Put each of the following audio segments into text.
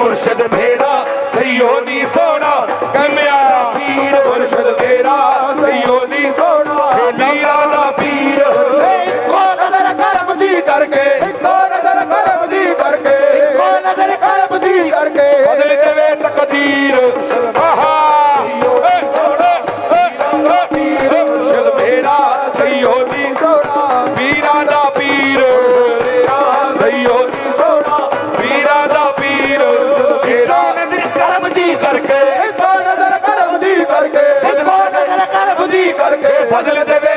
মুর্শিদ ਕਰਕੇ। ਇੱਕੋ ਨਜ਼ਰ ਕਰਮ ਦੀ ਕਰਕੇ। ਇੱਕੋ ਨਜ਼ਰ ਕਰਮ ਦੀ ਕਰਕੇ ਬਦਲ ਦੇਵੇ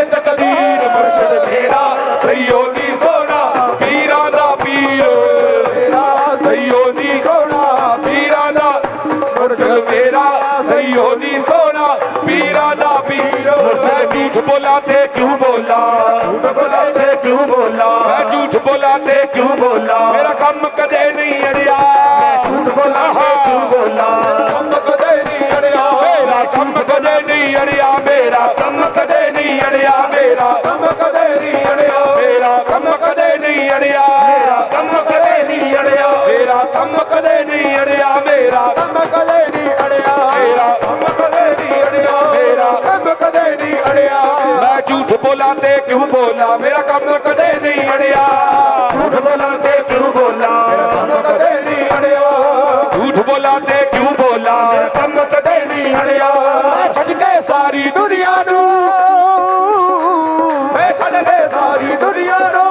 ਅੜਿਆ ਝੂਠ ਬੋਲਾਂ ਤੇ ਕਿਉਂ ਬੋਲਾਂ? ਕੰਮ ਕਦੇ ਨਹੀਂ ਅੜਿਆ ਝੂਠ ਬੋਲਾਂ ਤੇ ਕਿਉਂ ਬੋਲਾਂ? ਕੰਮ ਕਦੇ ਨਹੀਂ ਅੜਿਆ ਛੱਡ ਕੇ ਸਾਰੀ ਦੁਨੀਆ ਨੂੰ। ਮੈਂ ਛੱਡ ਕੇ ਸਾਰੀ ਦੁਨੀਆ ਨੂੰ।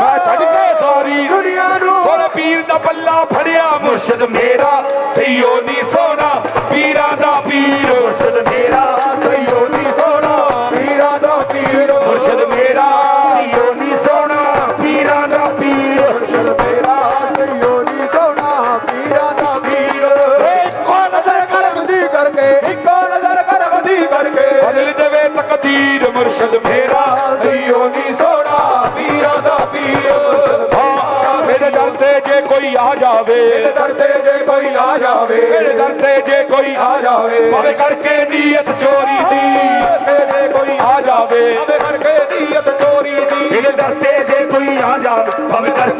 ਮੈਂ ਛੱਡ ਕੇ ਸਾਰੀ ਦੁਨੀਆ ਨੂੰ। ਸੋਹਣੇ ਪੀਰ ਦਾ ਪੱਲਾ ਫੜਿਆ ਮੁਰਸ਼ਦ ਮੇਰਾ। ਸਈਓ ਨੀ ਮੁਰਸ਼ਦ ਮੇਰਾ ਸਈਓ ਨੀ ਸੋਣਾ ਪੀਰਾਂ ਦਾ ਪੀਰ। ਹਾਂ ਮੇਰੇ ਦਰ ਤੇ ਜੇ ਕੋਈ ਆ ਜਾਵੇ। ਮੇਰੇ ਦਰ ਤੇ ਜੇ ਕੋਈ ਆ ਜਾਵੇ। ਮੇਰੇ ਦਰ ਤੇ ਜੇ ਕੋਈ ਆ ਜਾਵੇ। ਭਾਵੇਂ ਕਰਕੇ ਨੀਅਤ ਚੋਰੀ ਦੀ। ਮੇਰੇ ਕੋਈ ਆ ਜਾਵੇ। ਆਵੇ ਕਰਕੇ ਨੀਅਤ ਚੋਰੀ ਦੀ। ਮੇਰੇ ਦਰ ਤੇ ਜੇ ਕੋਈ ਆ ਜਾਵੇ ਭਾਵੇਂ ਕਰਕੇ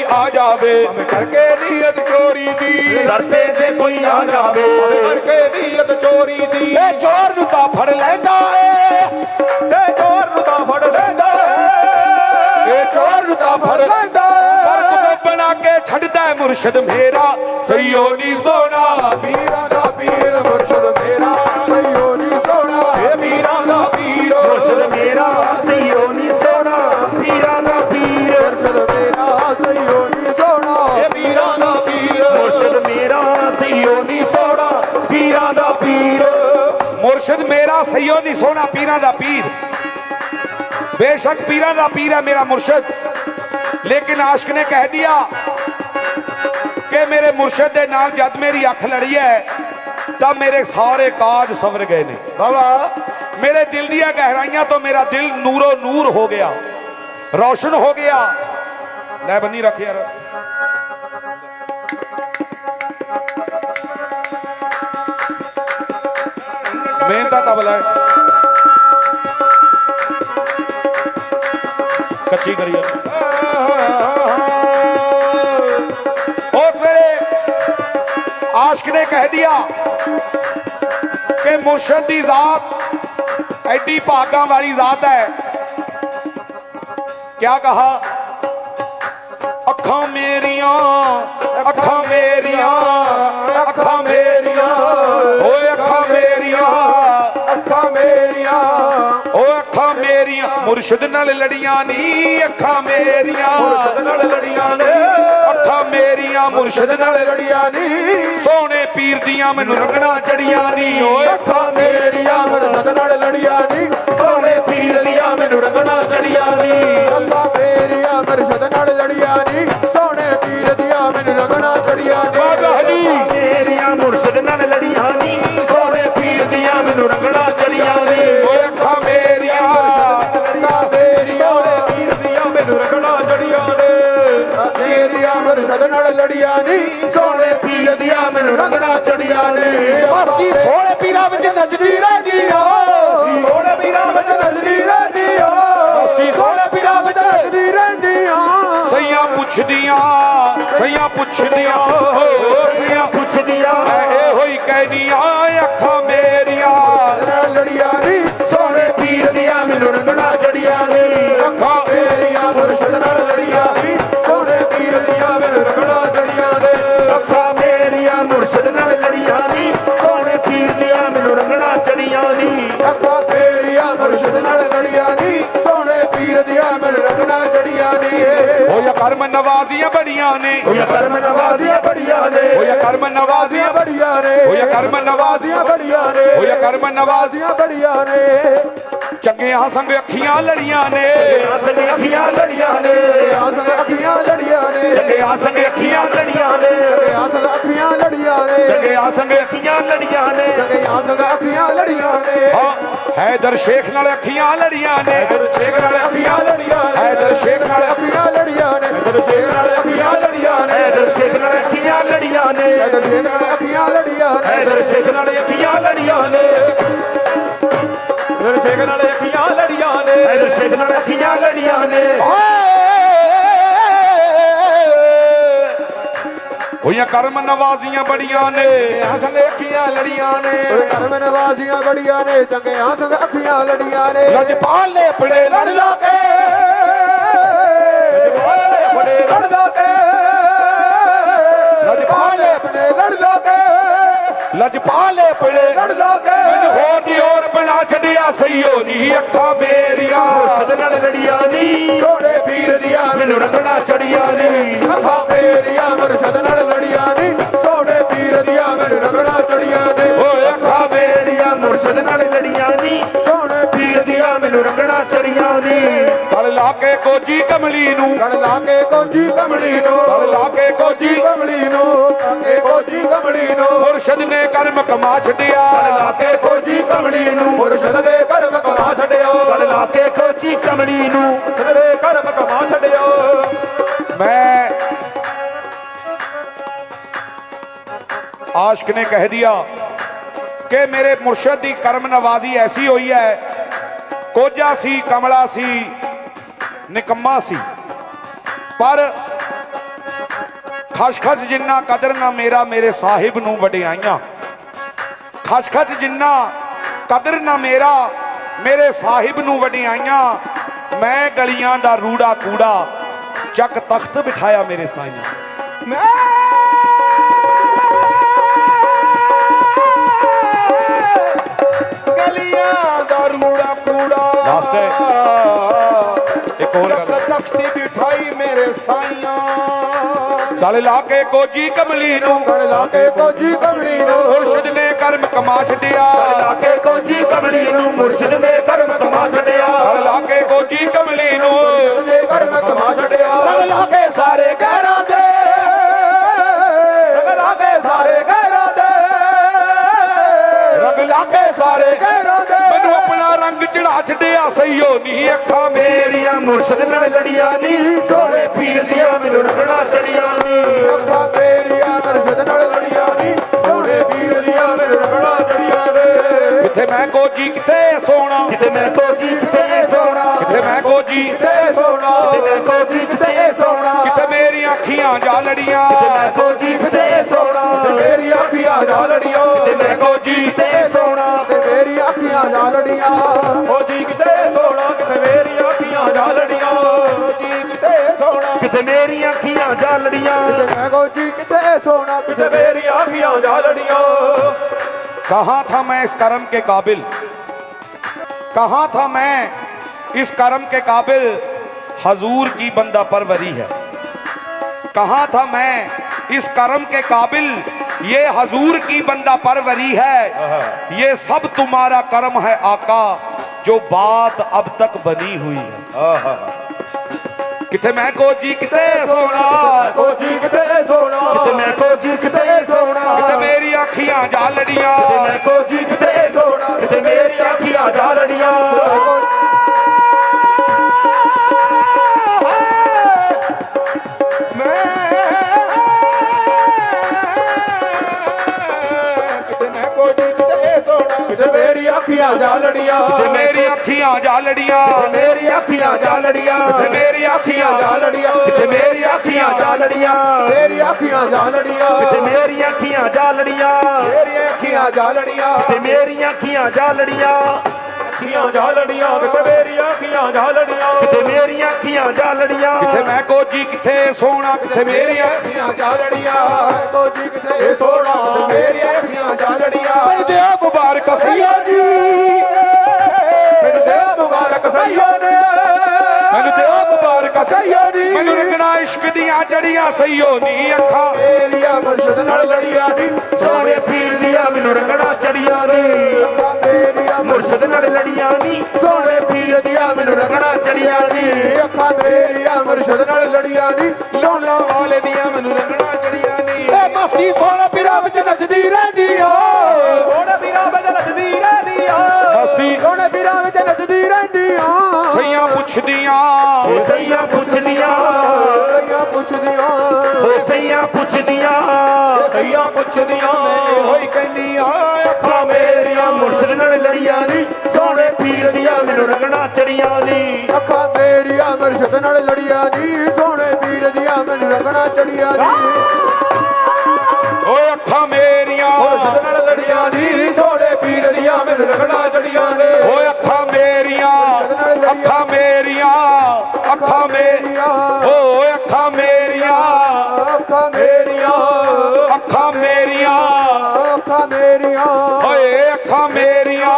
ਕੋਈ ਆ ਜਾਵੇ। ਕਰਕੇ ਨੀਅਤ ਚੋਰੀ ਦੀ। ਦਰ ਤੇ ਜੇ ਕੋਈ ਆ ਜਾਵੇ। ਕਰਕੇ ਨੀਅਤ ਚੋਰੀ ਦੀ। ਇਹ ਚੋਰ ਨੂੰ ਤਾਂ ਫੜ ਲੈਂਦਾ ਏ। ਤੇ ਚੋਰ ਨੂੰ ਤਾਂ ਫੜ ਲੈਂਦਾ ਇਹ ਚੋਰ ਨੂੰ ਤਾਂ ਫੜ ਲੈਂਦਾ ਪਰ ਬਣਾ ਕੇ ਛੱਡਦਾ ਮੁਰਸ਼ਦ ਮੇਰਾ। ਸਈਓ ਨੀ ਸੋਨਾ। ਪੀਰ ਦਾ ਪੀਰ। ਮੁਰਸ਼ਦ, ਮੇਰਾ ਸਈਓ ਨੀ ਸੋਨਾ ਪੀਰਾਂ ਦਾ ਪੀਰ। ਬੇਸ਼ੱਕ ਪੀਰਾਂ ਦਾ ਪੀਰ ਹੈ ਮੇਰਾ ਮੁਰਸ਼ਦ। ਲੇਕਿਨ ਆਸ਼ਕ ਨੇ ਕਹਿ ਦਿਆ ਕਿ ਮੇਰੇ ਮੁਰਸ਼ਦ ਦੇ ਨਾਲ ਜਦ ਮੇਰੀ ਅੱਖ ਲੜੀ ਹੈ, ਤਾਂ ਮੇਰੇ ਸਾਰੇ ਕਾਜ ਸਵਰ ਗਏ ਨੇ। ਬਾਬਾ, ਮੇਰੇ ਦਿਲ ਦੀਆਂ ਗਹਿਰਾਈਆਂ ਤੋਂ ਮੇਰਾ ਦਿਲ ਨੂਰੋ ਨੂਰ ਹੋ ਗਿਆ। ਰੌਸ਼ਨ ਹੋ ਗਿਆ। ਲੈ ਬੰਨੀ ਰੱਖ ਯਾਰ। ਮੇਨ ਤਾਂ ਤਬਲਾ ਹੈ ਕੱਚੀ ਕਰੀ ਯਾਰ ਉਸ ਵੇਲੇ ਆਸ਼ਕ ਨੇ ਕਹਿ ਦਿਆ ਕਿ ਮੁਰਸ਼ਦ ਦੀ ਜ਼ਾਤ ਐਡੀ ਭਾਗਾਂ ਵਾਲੀ ਜ਼ਾਤ ਹੈ। ਕਿਆ ਕਹਾ? ਅੱਖਾਂ ਮੇਰੀਆਂ ਅੱਖਾਂ ਮੇਰੀਆਂ। ਮੁਰਸ਼ਿਦ ਨਾਲ ਲੜੀਆਂ ਨੀ ਅੱਖਾਂ ਮੇਰੀਆਂ। ਮੁਰਸ਼ਦ ਨਾਲ ਲੜੀਆਂ ਨੇ। ਅੱਖਾਂ ਮੇਰੀਆਂ ਮੁਰਸ਼ਿਦ ਨਾਲ ਲੜੀਆਂ ਨੀ। ਸੋਹਣੇ ਪੀਰ ਦੀਆਂ ਮੈਨੂੰ ਰੰਗਣਾ ਚੜੀਆਂ ਨੀ। ਓਏ ਅੱਖਾਂ ਮੇਰੀਆਂ ਮੁਰਸ਼ਦ ਨਾਲ ਲੜੀਆਂ ਨੀ। ਸੋਹਣੇ ਪੀਰ ਦੀਆਂ ਮੈਨੂੰ ਰੰਗਣਾ ਚੜੀਆਂ ਨੀ। ਲੜੀਆਂ ਨਹੀਂ ਸੋਹਣੇ ਪੀਰ ਦੀਆਂ ਮੈਨੂੰ ਰੰਗਣਾ ਚੜੀਆਂ ਨੇ। ਬਾਕੀ ਸੋਹਣੇ ਪੀਰਾਂ ਵਿੱਚ ਨੱਚਦੀ ਰਹਿੰਦੀ ਓ ਸੋਹਣੇ ਪੀਰਾਂ ਵਿੱਚ ਨੱਚਦੀ ਰਹਿੰਦੀ ਓ ਬਾਕੀ ਸੋਹਣੇ ਪੀਰਾਂ ਵਿੱਚ ਨੱਚਦੀ ਰਹਿੰਦੀ ਓ ਸਈਆਂ ਪੁੱਛਦੀਆਂ ਸਈਆਂ ਪੁੱਛਦੀਆਂ ਸਈਆਂ ਪੁੱਛਦੀਆਂ ਐ ਹੋਈ ਕਹਿਨੀਆਂ ਅੱਖਾਂ ਮੇਰੀਆਂ। ਲੜੀਆਂ ਨਹੀਂ ਸੋਹਣੇ ਪੀਰ ਦੀਆਂ ਮੈਨੂੰ ਰੰਗਣਾ ਚੜੀਆਂ ਨੇ। ਅੱਖਾਂ ਮੇਰੀਆਂ ਮੁਰਸ਼ਦ ਕਰਮ ਨਵਾਜ਼ੀਆਂ ਬੜੀਆਂ ਨੇ ਚੰਗਿਆਂ ਸੰਗ ਅੱਖੀਆਂ ਲੜੀਆਂ ਨੇ ਅੱਖੀਆਂ ਲੜੀਆਂ ਨੇ ਅੱਖੀਆਂ ਲੜੀਆਂ ਨੇ ਚੰਗਿਆਂ ਸੰਗ ਅੱਖੀਆਂ ਲੜੀਆਂ ਨੇ ਅੱਖੀਆਂ ਲੜੀਆਂ ਨੇ ਚੰਗਿਆਂ ਸੰਗ ਅੱਖੀਆਂ ਲੜੀਆਂ ਨੇ ਜਗੇ ਆਸ ਅੱਖੀਆਂ ਲੜੀਆਂ ਨੇ ਹਾਂ ਹੈਦਰ ਸ਼ੇਖ ਨਾਲ ਅੱਖੀਆਂ ਲੜੀਆਂ ਨੇ ਸ਼ੇਖ ਨਾਲ ਅੱਖੀਆਂ ਲੜੀਆਂ ਨੇ ਹੈਦਰ ਸ਼ੇਖ ਨਾਲ ਅੱਖੀਆਂ ਲੜੀਆਂ ਨੇ ਸ਼ੇਖ ਨਾਲ ਅੱਖੀਆਂ ਲੜੀਆਂ ਨੇ ਹੈਦਰ ਸ਼ੇਖ ਹੈਦਰ ਸ਼ੇਖ ਨਾਲ ਅੱਖੀਆਂ ਲੜੀਆਂ ਨੇ। ਹੈਦਰ ਸ਼ੇਖ ਨਾਲ ਅੱਖੀਆਂ ਲੜੀਆਂ ਨੇ। ਹੈਦਰ ਸ਼ੇਖ ਨਾਲ ਅੱਖੀਆਂ ਲੜੀਆਂ ਨੇ ਹੈਦਰ ਸ਼ੇਖ ਨਾਲ ਅੱਖੀਆਂ ਲੜੀਆਂ ਨੇ। ਹੋਈਆਂ ਕਰਮ ਨਵਾਜ਼ੀਆਂ ਬੜੀਆਂ ਨੇ। ਸੰਗ ਅੱਖੀਆਂ ਲੜੀਆਂ ਨੇ। ਕਰਮ ਨਵਾਜ਼ੀਆਂ ਬੜੀਆਂ ਨੇ। ਚੰਗੇ ਸੰਗ ਅੱਖੀਆਂ ਲੜੀਆਂ ਨੇ। ਲਜਪਾਲ ਨੇ ਪੜੇ ਲੜ ਲਾ ਕੇ। ਲੜ ਲਾ ਕੇ। ਲੜ ਆਪਣੇ ਲੜ ਲਾ ਕੇ। ਲਜਪਾਲ ਨੇ ਪੜੇ ਲੜ ਲਾ ਕੇ। ਹੋਰ ਦੀ ਹੋਰ ਬਣਾ ਛੱਡਿਆ ਸਈਓ ਨੀ ਅੱਖਾਂ ਮੇਰੀਆਂ। ਮੁਰਸ਼ਦ ਨਾਲ ਲੜੀਆਂ ਨੀ ਛੋੜੇ ਪੀਰ ਦੀਆਂ ਮੈਨੂੰ ਰੰਗਣਾ ਚੜੀਆਂ ਨੇ। ਅੱਖਾਂ ਮੇਰੀਆਂ ਮੁਰਸ਼ਦ ਨਾਲ ਲੜੀਆਂ ਨੀ। ਛੋੜੇ ਪੀਰ ਦੀਆਂ ਮੈਨੂੰ ਰਗੜਾ ਚੜੀਆਂ ਨੇ। ਓਏ ਅੱਖਾਂ ਮੇਰੀਆਂ ਮੁਰਸ਼ਦ ਨਾਲ ਲੜੀਆਂ ਨੀ। ਛੋੜੇ ਪੀਰ ਦੀਆਂ ਮੈਨੂੰ ਰੰਗਣਾ ਚੜੀਆਂ ਨੀ। ਗਲ ਲਾ ਕੇ ਕੋਜੀ ਕਮਲੀ ਨੂੰ। ਲੜ ਲਾ ਕੇ ਕੋਜੀ ਕਮਲੀ ਨੂੰ। ਗਲ ਲਾ ਕੇ ਕੋਜੀ ਕਮਲੀ ਨੂੰ। ਮੁਰਸ਼ਦ ਨੇ ਕਰਮ ਕਮਾ ਛੱਡਿਆ। ਲਾ ਕੇ ਕੋਜੀ ਕਮਲੀ ਨੂੰ। ਮੁਰਸ਼ਦ ਦੇ ਕਰਮ ਕਮਾ ਗਲ ਲਾ ਕੇ ਕੋਚੀ ਕਮਲੀ ਨੂੰ। ਸਦਰੇ ਕਰਮ ਕਮਾ ਛੱਡਿਓ ਮੈਂ ਆਸ਼ਕ ਨੇ ਕਹਿ ਦਿया ਕਿ ਮੇਰੇ ਮੁਰਸ਼ਦ ਦੀ ਕਰਮ ਨਵਾਜ਼ੀ ਐਸੀ ਹੋਈ ਹੈ ਕੋਝਾ ਸੀ ਕਮਲਾ ਸੀ ਨਿਕੰਮਾ ਸੀ। ਪਰ ਖਸਖਸ ਜਿੰਨਾ ਕਦਰ ਨਾ ਮੇਰਾ ਮੇਰੇ ਸਾਹਿਬ ਨੂੰ ਵਡਿਆਈਆਂ। ਖਸਖਸ ਜਿੰਨਾ ਕਦਰ ਨਾ ਮੇਰਾ ਮੇਰੇ ਸਾਹਿਬ ਨੂੰ ਵਡਿਆਈਆਂ। ਮੈਂ ਗਲੀਆਂ ਦਾ ਰੂੜਾ ਕੂੜਾ, ਚੱਕ ਤਖਤ ਬਿਠਾਇਆ ਮੇਰੇ ਸਾਈਂ ਮੈਂ ਗਲ ਲਾ ਕੇ ਕੋਜੀ ਕਮਲੀ ਨੂੰ। ਗੜ ਲਾ ਕੇ ਕੋਜੀ ਕਮਲੀ ਨੂੰ। ਮੁਰਸ਼ਿਦ ਨੇ ਕਰਮ ਕਮਾ ਛੱਡਿਆ। ਲਾ ਕੇ ਕੋਚੀ ਕਮਲੀ ਨੂੰ। ਮੁਰਸ਼ਿਦ ਨੇ ਕਰਮ ਕਮਾ ਛੱਡਿਆ। ਗਲ ਲਾ ਕੇ ਕੋਜੀ ਕਮਲੀ ਨੂੰ। ਉਹਨੇ ਕਰਮ ਕਮਾ ਛੱਡਿਆ। ਰਗ ਲਾ ਕੇ ਸਾਰੇ ਗਹਿਰਾਂ ਸਈਓ ਨੀ ਅੱਖਾਂ ਮੇਰੀਆਂ ਮੁਰਸ਼ਿਦ ਨਾਲ ਲੜੀਆਂ ਨੀ ਸੋਹਣੇ ਪੀਰ ਦੀਆਂ ਮੈਨੂੰ ਰੰਗਣਾ ਚੜੀਆਂ ਨੀ। ਅੱਖਾਂ ਮੇਰੀਆਂ ਮਰਸ਼ਦ ਨਾਲ ਲੜੀਆਂ ਨੀ ਸੋਹਣੇ ਵੀਰ ਦੀਆਂ ਮੇਰੇ ਰਗੜਾ ਚੜੀਆਂ ਨੇ। ਕਿੱਥੇ ਮੈਂ ਕੋਜੀ ਕਿੱਥੇ ਸੋਣਾ ਕਿਤੇ ਮੈਂ ਕੋਚੀ ਕਿਤੇ ਸੋਣਾ ਕਿੱਥੇ ਮੈਂ ਕੋਜੀ ਤੇ ਸੋਣਾ ਕਿਤੇ ਮੈਂ ਕੋਚੀ ਕਿਤੇ ਸੋਣਾ ਕਿੱਥੇ ਮੇਰੀਆਂ ਅੱਖੀਆਂ ਜਾ ਲੜੀਆਂ? ਕਿਤੇ ਮੇਰੀਆਂ ਅੱਖੀਆਂ ਜਾ ਲੜੀਆਂ ਤੇ ਮੈਂ ਕੋ ਜੀ ਕਿਤੇ ਸੋਣਾ ਕਿਤੇ ਮੇਰੀ ਅੱਖੀਆਂ ਜਾ ਲੜੀਆਂ कहाँ था मैं इस कर्म के काबिल कहाँ था मैं इस कर्म के काबिल हजूर की बंदा परवरी है कहाँ था मैं इस कर्म के काबिल ये हजूर की बंदा परवरी है ये सब तुम्हारा कर्म है आका जो बात अब तक बनी हुई है ਕਿਤੇ ਮੈਂ ਕੋਜੀ ਕਿਤੇ ਸੋਣਾ ਕੋਜੀ ਕਿਤੇ ਸੋਣਾ ਕਿਤੇ ਮੈਂ ਕੋਜੀ ਕਿਤੇ ਸੋਣਾ ਕਿਤੇ ਮੇਰੀ ਅੱਖੀਆਂ ਜਾਲੜੀਆਂ? ਕਿਤੇ ਮੈਂ ਕੋਜੀ ਕਿਤੇ ਸੋਣਾ ਕਿਤੇ ਮੇਰੀ ਅੱਖੀਆਂ ਜਾਲੜੀਆਂ? ਮੇਰੀ ਅੱਖੀਆਂ ਜਾਲੜੀਆਂ? ਲੜੀਆਂ ਤੇ ਮੇਰੀ ਅੱਖੀਆਂ ਜਾ ਲੜੀਆਂ ਮੇਰੀ ਅੱਖੀਆਂ ਜਾ ਲੜੀਆਂ ਤੇ ਮੇਰੀ ਅੱਖੀਆਂ ਜਾ ਲੜੀਆਂ ਤੇ ਮੇਰੀ ਅੱਖੀਆਂ ਜਾ ਲੜੀਆਂ ਮੇਰੀ ਅੱਖੀਆਂ ਜਾ ਲੜੀਆਂ ਤੇ ਮੇਰੀਆਂ ਅੱਖੀਆਂ ਜਾ ਲੜੀਆਂ ਮੇਰੀ ਅੱਖੀਆਂ ਜਾ ਲੜੀਆਂ ਤੇ ਮੇਰੀਆਂ ਅੱਖੀਆਂ ਜਾ ਲੜੀਆਂ ਅੱਖੀਆਂ ਜਾ ਲੜੀਆਂ ਤੇ ਮੇਰੀ ਅੱਖੀਆਂ ਜਾ ਲੜੀਆਂ ਤੇ ਮੇਰੀਆਂ ਅੱਖੀਆਂ ਜਾ ਲੜੀਆਂ ਕਿੱਥੇ ਮੈਂ ਕੋਜੀ ਕਿੱਥੇ ਕਿੱਥੇ ਮੇਰੀ ਮੇਰੀਆਂ ਅੱਖੀਆਂ ਜਾ ਲੜੀਆਂ ਕੋਜੀ ਕਿਤੇ ਸੋੜਾ ਤੇ ਮੇਰੀ ਅੱਖੀਆਂ ਜਾ ਇਸ਼ਕ ਦੀਆਂ ਜੜੀਆਂ ਸਈਓ ਨੀ ਅੱਖਾਂ। ਮੇਰੀਆਂ ਮੁਰਸ਼ਦ ਨਾਲ ਲੜੀਆਂ ਨੀ ਸੋਹਣੇ ਪੀਰ ਦੀਆਂ ਮੈਨੂੰ ਰੰਗਣਾ ਚੜੀਆਂ ਨੇ। ਅੱਖਾਂ ਮੇਰੀਆਂ ਮੁਰਸ਼ਦ ਨਾਲ ਲੜੀਆਂ ਨੀ ਸੋਹਣੇ ਪੀਰ ਦੀਆਂ ਮੈਨੂੰ ਰਗੜਾ ਚੜੀਆਂ ਨੀ। ਅੱਖਾਂ ਮੇਰੀਆਂ ਮੁਰਸ਼ਦ ਨਾਲ ਲੜੀਆਂ ਨੀ ਲੋਲਾ ਵਾਲੇ ਦੀਆਂ ਮੈਨੂੰ ਰਗੜਾ ਚੜੀਆਂ ਨੀ। ਇਹ ਮਸਤੀ ਸੋਹਣਾ ਪੀਰਾਂ ਵਿੱਚ ਨੱਚਦੀ ਰਹਿੰਦੀ। ਕਈਆਂ ਪੁੱਛਦੀਆਂ। ਹੋਈ ਕਹਿੰਦੀਆਂ ਅੱਖਾਂ ਮੇਰੀਆਂ ਮੁਰਸ਼ਦ ਨਾਲ ਲੜੀਆਂ ਨੀ ਸੋਹਣੇ ਪੀਰ ਦੀਆਂ ਮੈਨੂੰ ਰੰਗਣਾ ਚੜੀਆਂ ਨੀ ਅੱਖਾਂ ਮੇਰੀਆਂ ਮੁਰਸ਼ਦ ਨਾਲ ਲੜੀਆਂ ਨੀ ਸੋਹਣੇ ਪੀਰ ਦੀਆਂ ਮੈਨੂੰ ਰਗੜਾ ਚੜੀਆਂ ਨੀ ਓਏ ਅੱਖਾਂ ਮੇਰੀਆਂ। ਮੁਰਸ਼ਦ ਨਾਲ ਲੜੀਆਂ ਨੀ ਸੋਹਣੇ ਪੀਰ ਦੀਆਂ ਮੈਨੂੰ ਰਗੜਾ ਚੜੀਆਂ ਨੇ ਅੱਖਾਂ ਮੇਰੀਆਂ। ਓਏ ਅੱਖਾਂ ਮੇਰੀਆਂ।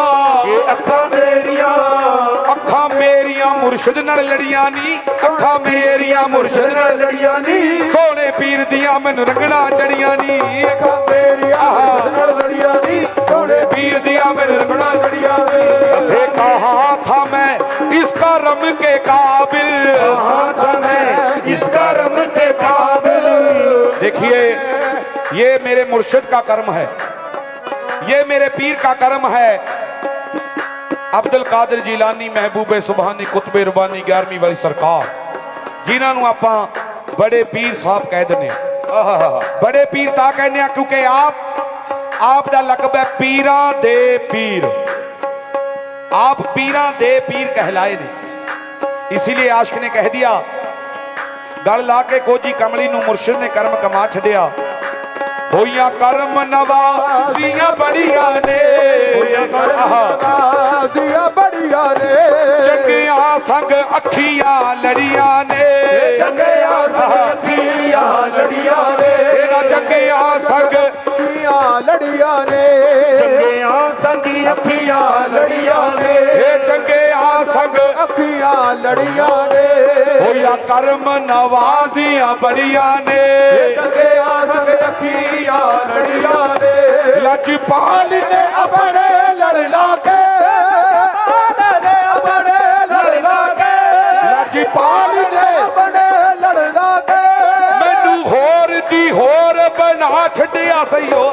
ਇਹ ਅੱਖਾਂ ਮੇਰੀਆਂ। ਅੱਖਾਂ ਮੇਰੀਆਂ ਮੁਰਸ਼ਿਦ ਨਾਲ ਲੜੀਆਂ ਨਹੀਂ ਅੱਖਾਂ ਮੇਰੀਆਂ ਮੁਰਸ਼ਿਦ ਨਾਲ ਲੜੀਆਂ ਨਹੀਂ ਸੋਹਣੇ ਪੀਰ ਦੀਆਂ ਮੈਨੂੰ ਰੰਗਣਾ ਚੜੀਆਂ ਨਹੀਂ ਅੱਖਾਂ ਮੇਰੀਆਂ ਮੁਰਸ਼ਿਦ ਨਾਲ ਲੜੀਆਂ ਨਹੀਂ ਸੋਹਣੇ ਪੀਰ ਦੀਆਂ ਮੈਨੂੰ ਰੰਗਣਾ ਚੜੀਆਂ ਨਹੀਂ ਅੱਖੇ ਕਹਾ ਥਾ ਮੈਂ ਇਸ ਕਰਮ ਕੇ ਕਾਬ मेरे मुर्शिद का कर्म है। ये मेरे पीर का कर्म है। ਅਬਦੁਲ ਕਾਦਰ ਜੀਲਾਨੀ ਮਹਿਬੂਬੇ ਸੁਭਾਨੀ ਕੁਤਬੇ ਰਬਾਨੀ 11ਵੀਂ ਵਾਲੀ ਸਰਕਾਰ ਜਿਨ੍ਹਾਂ ਨੂੰ ਆਪਾਂ ਬੜੇ ਪੀਰ ਸਾਹਿਬ ਕਹਿ ਦਿੰਨੇ ਆਹਾਹਾ ਬੜੇ ਪੀਰ ਤਾਂ ਕਹਿੰਦੇ ਆ ਕਿਉਂਕਿ ਆਪ ਆਪ ਦਾ ਲਕਬ ਹੈ ਪੀਰਾਂ ਦੇ ਪੀਰ ਆਪ ਪੀਰਾਂ ਦੇ ਪੀਰ ਕਹਿਲਾਏ ਨੇ ਇਸ ਲਈ ਆਸ਼ਕ ਨੇ ਕਹਿ ਦਿਆ ਗਲ ਲਾ ਕੇ ਕੋਜੀ ਕਮਲੀ ਨੂੰ ਮੁਰਸ਼ਿਦ ਨੇ ਕਰਮ ਕਮਾ ਛੱਡਿਆ ਹੋਈਆਂ ਕਰਮ ਨਵਾਜ਼ੀਆਂ ਬੜੀਆਂ ਨੇ। ਆਹਾ, ਸੀਆ ਬੜੀਆਂ ਨੇ। ਚੰਗੀਆਂ ਸੰਗ ਅੱਖੀਆਂ ਲੜੀਆਂ ਨੇ। ਚੰਗਿਆ ਸਾਥੀਆਂ ਲੜੀਆਂ ਨੇ। ਇਹਨਾਂ ਚੰਗੀਆਂ ਸੰਗ ਅੱਖੀਆਂ ਲੜੀਆਂ ਨੇ। ਚੰਗਿਆਂ ਸੰਗੀ ਅੱਖੀਆਂ ਲੜੀਆਂ ਨੇ। ਇਹ ਚੰਗੀਆਂ ਸੰਗ ਅੱਖੀਆਂ ਲੜੀਆਂ ਹੋਈਆਂ ਕਰਮ ਨਵਾਜ਼ੀਆਂ ਬੜੀਆਂ ਨੇ। ਚੰਗਿਆ ਸੰਗ ਅੱਖੀਆਂ ਲੜੀਆਂ ਨੇ। ਲਜਪਾਲ ਨੇ ਆਪਣੇ ਲੜ ਲਾ ਕੇ। ਨੇ ਆਪਣੇ ਲੜ ਲਾ ਕੇ। ਲਜਪਾਲ ਨੇ ਆਪਣੇ ਲੜ ਲਾ ਕੇ। ਮੈਨੂੰ ਹੋਰ ਦੀ ਹੋਰ ਬਣਾ ਛੱਡਿਆ ਸਈਓ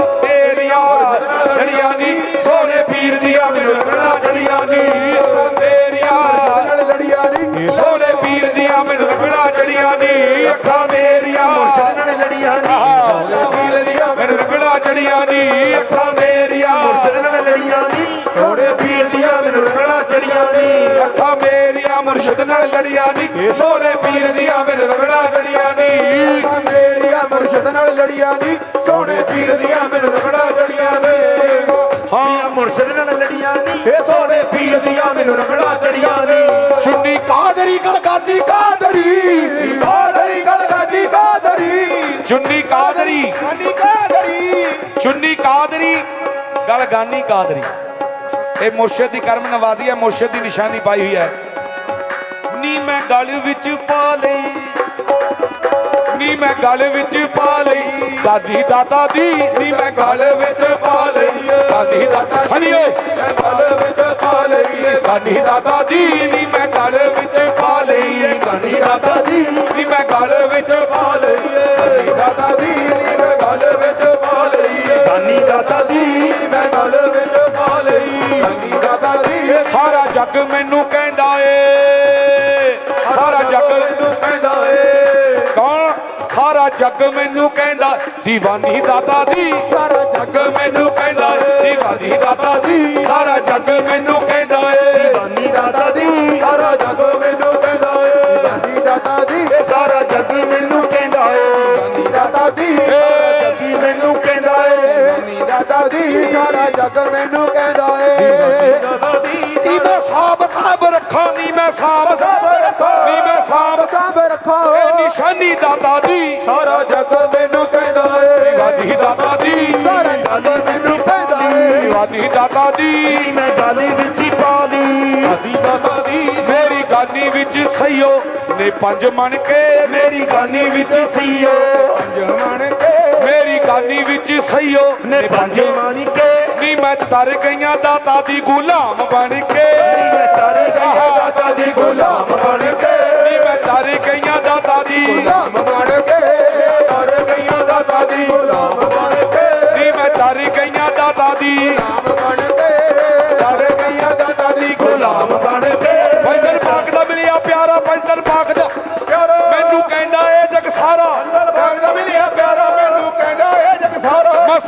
ਮੁਰਸ਼ਿਦ ਨਾਲ ਲੜੀਆਂ ਨੀ। ਸੋਹਣੇ ਪੀਰ ਦੀਆਂ ਮੈਨੂੰ ਰਗੜਾ ਚੜੀਆਂ ਨੀ। ਅੱਖਾਂ ਮੇਰੀਆਂ ਮੁਰਸ਼ਦ ਨਾਲ ਲੜੀਆਂ ਨੀ। ਸੋਹਣੇ ਪੀਰ ਦੀਆਂ ਮੈਨੂੰ ਰਗੜਾ ਜੜੀਆਂ ਨੇ। ਹਾਂ। ਮੁਰਸ਼ਦ ਨਾਲ ਲੜੀਆਂ ਨੀ। ਇਹ ਸੋਹਣੇ ਪੀਰ ਦੀਆਂ ਮੈਨੂੰ ਰੰਗਣਾ ਚੜੀਆਂ ਨੀ। ਚੁੰਨੀ ਕਾਦਰੀ ਗਲਗਾਦੀ ਕਾਦਰੀ ਕਾਦਰੀ ਗਲਗਾਦੀ ਕਾਦਰੀ। ਚੁੰਨੀ ਕਾਦਰੀ। ਕਾਨੀ ਕਾਦਰੀ। ਚੁੰਨੀ ਕਾਦਰੀ ਗਲਗਾਨੀ ਕਾਦਰੀ। ਇਹ ਮੁਰਸ਼ਿਦ ਦੀ ਕਰਮ ਨਵਾਜ਼ੀ ਹੈ ਮੁਰਸ਼ਿਦ ਦੀ ਨਿਸ਼ਾਨੀ ਪਾਈ ਹੋਈ ਹੈ। ਨੀ ਮੈਂ ਗਲ ਵਿੱਚ ਪਾ ਲਈ। ਨੀ ਮੈਂ ਗਲ ਵਿੱਚ ਪਾ ਲਈ। ਦਾਦੀ ਦਾਦਾ ਦੀ ਨੀ ਮੈਂ ਗਲ ਵਿੱਚ ਪਾ ਲਈ। ਦਾਦੀ ਦਾਦਾ ਹਨੀ ਓਏ ਮੈਂ ਗਲ ਵਿੱਚ ਪਾ ਲਈ। ਦਾਦੀ ਦਾਦਾ ਦੀ ਨੀ ਮੈਂ ਗਲ ਵਿੱਚ ਪਾ ਲਈ। ਦਾਦੀ ਦਾਦਾ ਦੀ ਨੀ ਮੈਂ ਗਲ ਵਿੱਚ ਪਾ ਲਈ। ਦਾਦੀ ਦਾਦਾ ਦੀ ਨੀ ਮੈਂ ਗਲ ਵਿੱਚ ਪਾ ਲਈਏ ਦਾਨੀ ਦਾਤਾ ਦੀ ਮੈਂ ਗਲ ਵਿੱਚ ਪਾ ਲਈ। ਦਾਦੀ ਦਾਦਾ ਦੀ ਸਾਰਾ ਜੱਗ ਮੈਨੂੰ ਸਾਰਾ ਜੱਗ ਮੈਨੂੰ ਕਹਿੰਦਾ ਏ ਕੌਣ ਸਾਰਾ ਦਾਤਾ ਦੀ। ਸਾਰਾ ਜੱਗ ਮੈਨੂੰ ਕਹਿੰਦਾ ਏ ਦਾਤਾ ਦੀ। ਸਾਰਾ ਜੱਗ ਮੈਨੂੰ ਕਹਿੰਦਾ ਏ ਦਾਨੀ ਦਾਤਾ ਦੀ। ਸਾਰਾ ਜੱਗ ਮੈਨੂੰ ਕਹਿੰਦਾ ਏ ਦਾਨੀ ਦਾਤਾ ਦੀ। ਇਹ ਸਾਰਾ ਜੱਗ ਮੈਨੂੰ ਕਹਿੰਦਾ ਏ ਦਾਨੀ ਦਾਤਾ ਦੀ। ਜੱਗੀ ਮੈਨੂੰ ਕਹਿੰਦਾ ਏ ਦਾਨੀ ਦਾਤਾ ਦੀ। ਸਾਰਾ ਜੱਗ ਮੈਨੂੰ ਕਹਿੰਦਾ ਏ ਦਾਦਾ ਦੀ। ਨੀ ਮੈਂ ਸਾਬ ਸਾਬ ਰੱਖਾਂ ਨੀ ਮੈਂ ਸਾਬ ਸਾਬ ਨਿਸ਼ਾਨੀ ਦਾਤਾ ਦੀ ਸਾਰਾ ਜੱਗ ਮੈਨੂੰ ਕਹਿੰਦਾ ਏ। ਦੀਵਾਨੀ ਦਾਤਾ ਦੀ ਸਾਰਾ ਜੱਗ ਮੈਨੂੰ ਕਹਿੰਦਾ ਏ। ਦੀਵਾਨੀ ਦਾਤਾ ਦੀ ਮੈਂ ਗਾਲੀ ਵਿੱਚ ਹੀ ਪਾ ਲਈ ਦਾਦੀ ਦਾਤਾ ਦੀ ਮੇਰੀ ਗਾਨੀ ਵਿੱਚ ਸਈਓ। ਨੇ ਪੰਜ ਮਣ ਕੇ ਮੇਰੀ ਗਾਨੀ ਵਿੱਚ ਸੀਓ ਜਮਣ ਕੇ। ਮੇਰੀ ਗਾਨੀ ਵਿੱਚ ਸਈਓ। ਨੇ ਪੰਜ ਮਾਣੀ ਕੇ। ਨੀ ਮੈਂ ਤਰ ਗਈਆਂ ਦਾਤਾ ਦੀ ਗੁਲਾਮ ਬਣ ਕੇ। ਮੈਂ ਤਾਰੇ ਗਏ ਦਾਤਾ ਦੀ ਗੁਲਾਮ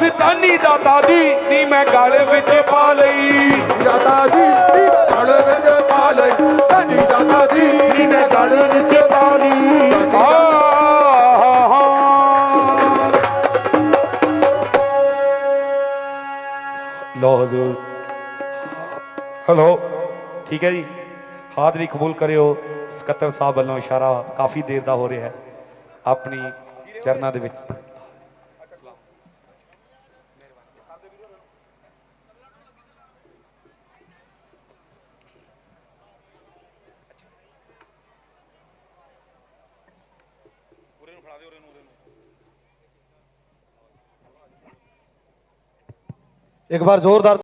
ਮਸਤਾਨੀ ਦੀ ਨੀ ਮੈਂ ਗਲ ਵਿੱਚ ਪਾ ਲਈ। ਦਾਤਾ ਜੀ ਦੀ ਗਲ ਵਿੱਚ ਪਾ ਲਈ। ਦਾਨੀ ਦਾਤਾ ਜੀ ਨੀ ਮੈਂ ਗਲ ਵਿੱਚ ਪਾ ਲਈ। ਲੋ ਹਜ਼ੂਰ। ਹਲੋ। ਠੀਕ ਹੈ ਜੀ। ਹਾਜ਼ਰੀ ਕਬੂਲ ਕਰਿਓ ਸਕੱਤਰ ਸਾਹਿਬ ਵੱਲੋਂ ਇਸ਼ਾਰਾ ਕਾਫੀ ਦੇਰ ਦਾ ਹੋ ਰਿਹਾ ਹੈ। ਆਪਣੀ ਚਰਨਾਂ ਦੇ ਵਿੱਚ। ਇੱਕ ਵਾਰ ਜ਼ੋਰਦਾਰ